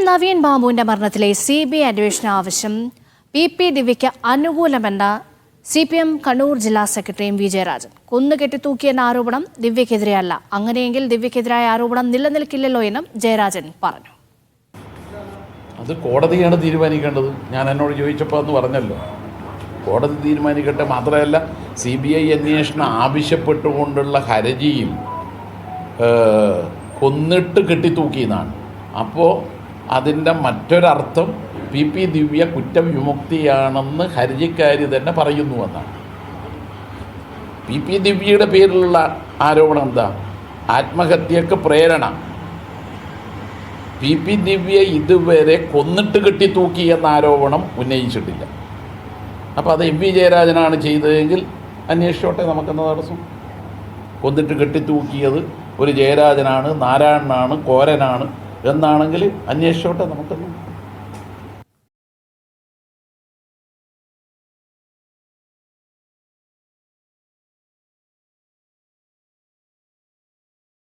M Naveen ബാബുവിന്റെ മരണത്തിലെ C B I അന്വേഷണ ആവശ്യം പി പി ദിവ്യയ്ക്ക് അനുകൂലമെന്ന സി പി എം കണ്ണൂർ ജില്ലാ സെക്രട്ടറി എം വി ജയരാജൻ. കൊന്നു കെട്ടിത്തൂക്കിയെന്ന ആരോപണം ദിവ്യക്കെതിരെയല്ല അങ്ങനെയെങ്കിൽ ദിവ്യക്കെതിരായ ആരോപണം നിലനിൽക്കില്ലല്ലോ എന്നും ജയരാജൻ പറഞ്ഞു. അത് കോടതിയാണ് തീരുമാനിക്കേണ്ടത്. ഞാൻ എന്നോട് ചോദിച്ചപ്പോൾ എന്ന് പറഞ്ഞല്ലോ. കോടതി തീരുമാനിക്കട്ടെ മാത്രമല്ല സി ബി ഐ അന്വേഷണം ആവശ്യപ്പെട്ടുകൊണ്ടുള്ള ഹരജിയും കൊന്നിട്ട് കെട്ടിത്തൂക്കിയെന്നാണ്. അപ്പോൾ അതിന്റെ മറ്റൊരർത്ഥം പി പി ദിവ്യ കുറ്റവിമുക്തിയാണെന്ന് ഹർജിക്കാരി തന്നെ പറയുന്നു എന്നാണ്. പി പി ദിവ്യയുടെ പേരിലുള്ള ആരോപണം എന്താ? ആത്മഹത്യക്ക് പ്രേരണ. പി പി ദിവ്യ ഇതുവരെ കൊന്നിട്ട് കെട്ടി തൂക്കി എന്ന ആരോപണം ഉന്നയിച്ചിട്ടില്ല. അപ്പോൾ അത് എം വി ജയരാജനാണ് ചെയ്തതെങ്കിൽ അന്വേഷിച്ചോട്ടെ നമുക്കെന്താ തടസ്സം? കൊന്നിട്ട് കെട്ടിത്തൂക്കിയത് ഒരു ജയരാജനാണ് നാരായണനാണ് കോരനാണ് എന്നാണെങ്കിൽ അന്വേഷിച്ചോട്ടെ നമുക്കെന്താ